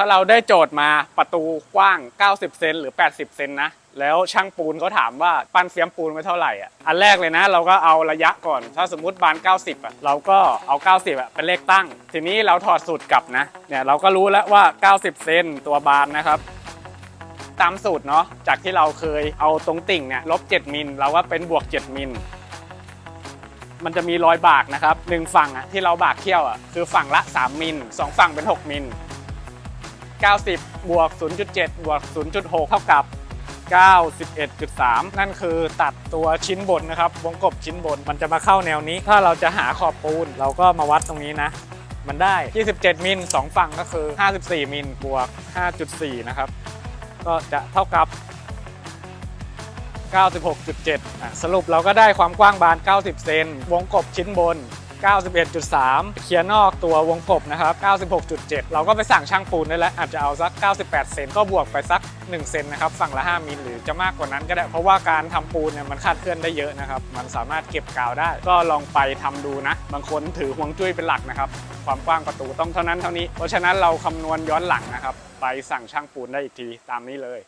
ถ้าเราได้โจทย์มาประตูกว้าง 90 เซนหรือ 80 เซนนะ แล้วช่างปูนเขาถามว่าปั้นเฟียมปูนไว้เท่าไหร่อะ อันแรกเลยนะ เราก็เอาระยะก่อน ถ้าสมมุติบาน 90 อะ เราก็เอา 90 อะ เป็นเลขตั้ง ทีนี้เราถอดสูตรกลับนะ เนี่ยเราก็รู้แล้วว่า 90 เซนตัวบานนะครับตามสูตรเนาะ จากที่เราเคยเอาตรงติ่งเนี่ยลบ 7 มิล เราก็เป็นบวก 7 มิล มันจะมีรอยบากนะครับหนึ่งฝั่งอะที่เราบากเขี้ยวอะคือฝั่งละ 3 มิลสองฝั่งเป็น 6 มิล 90 บวก 0.7 บวก 0.6 เท่ากับ 91.3 นั่นคือตัดตัวชิ้นบนนะครับ วงกบชิ้นบนมันจะมาเข้าแนวนี้ ถ้าเราจะหาขอบปูน เราก็มาวัดตรงนี้นะ มันได้ 27 มิลสองฝั่งก็คือ 54 มิล บวก 5.4 นะครับ ก็จะเท่ากับ 96.7 สรุปเราก็ได้ความกว้างบาน 90 เซน วงกบชิ้นบน 91.3 เคลียร์นอกตัววงกบนะครับ 96.7 เราก็ไปสั่งช่างปูนได้แล้ว อาจจะเอาสัก 98 เซนก็บวกไปสัก 1 เซนนะครับ ฝั่งละ 5 มิลหรือจะมากกว่านั้นก็ได้ เพราะว่าการทำปูนเนี่ยมันคาดเคลื่อนได้เยอะนะครับ มันสามารถเก็บกาวได้ ก็ลองไปทำดูนะ บางคนถือห่วงจุ้ยเป็นหลักนะครับ ความกว้างประตูต้องเท่านั้นเท่านี้ เพราะฉะนั้นเราคำนวณย้อนหลังนะครับ ไปสั่งช่างปูนได้อีกทีตามนี้เลย